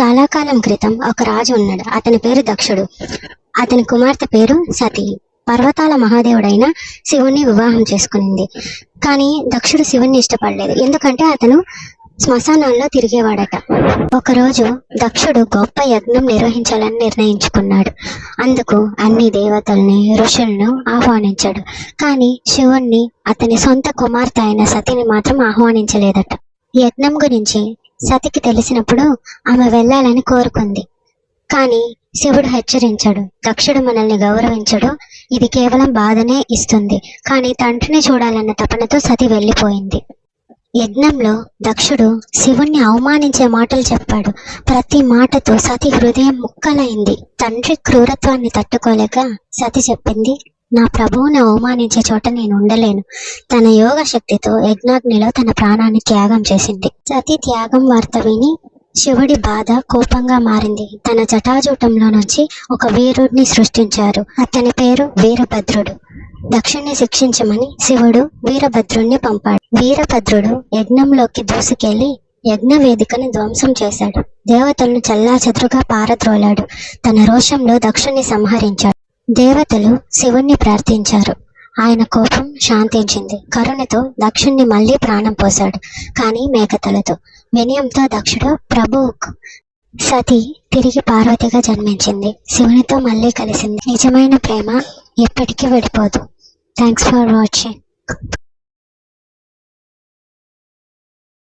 చాలా కాలం క్రితం ఒక రాజు ఉన్నాడు. అతని పేరు దక్షుడు. అతని కుమార్తె పేరు సతి. పర్వతాల మహాదేవుడైన శివుణ్ణి వివాహం చేసుకునింది. కానీ దక్షుడు శివుణ్ణి ఇష్టపడలేదు. ఎందుకంటే అతను శ్మశానాల్లో తిరిగేవాడట. ఒకరోజు దక్షుడు గొప్ప యజ్ఞం నిర్వహించాలని నిర్ణయించుకున్నాడు. అందుకు అన్ని దేవతల్ని ఋషులను ఆహ్వానించాడు. కానీ శివుణ్ణి అతని సొంత కుమార్తె అయిన సతిని మాత్రం ఆహ్వానించలేదట. యజ్ఞం గురించి సతికి తెలిసినప్పుడు ఆమె వెళ్ళాలని కోరుకుంది. కానీ శివుడు హెచ్చరించాడు. దక్షుడు మనల్ని గౌరవించడు. ఇది కేవలం బాధనే ఇస్తుంది. కానీ తండ్రిని చూడాలన్న తపనతో సతి వెళ్ళిపోయింది. యజ్ఞంలో దక్షుడు శివుణ్ణి అవమానించే మాటలు చెప్పాడు. ప్రతి మాటతో సతి హృదయం ముక్కలైంది. తండ్రి క్రూరత్వాన్ని తట్టుకోలేక సతి చెప్పింది నా ప్రభువుని అవమానించే చోట నేను ఉండలేను. తన యోగ శక్తితో యజ్ఞాగ్నిలో తన ప్రాణాన్ని త్యాగం చేసింది. సతి త్యాగం వార్త విని శివుడి బాధ కోపంగా మారింది. తన జటాజూటంలో నుంచి ఒక వీరుడిని సృష్టించారు. అతని పేరు వీరభద్రుడు. దక్షుణ్ణి శిక్షించమని శివుడు వీరభద్రుణ్ణి పంపాడు. వీరభద్రుడు యజ్ఞంలోకి దూసుకెళ్ళి యజ్ఞ వేదికను ధ్వంసం చేశాడు. దేవతలను చల్లాచెదురుగా పారద్రోలాడు. తన రోషంలో దక్షుణ్ణి సంహరించాడు. దేవతలు శివుణ్ణి ప్రార్థించారు. ఆయన కోపం శాంతించింది. కరుణతో దక్షుణ్ణి మళ్ళీ ప్రాణం పోశాడు. కానీ మేకతలతో వినయంతో దక్షుడు ప్రభువుకు సతి తిరిగి పార్వతిగా జన్మించింది. శివునితో మళ్ళీ కలిసింది. నిజమైన ప్రేమ ఎప్పటికీ విడిపోదు. Thanks for watching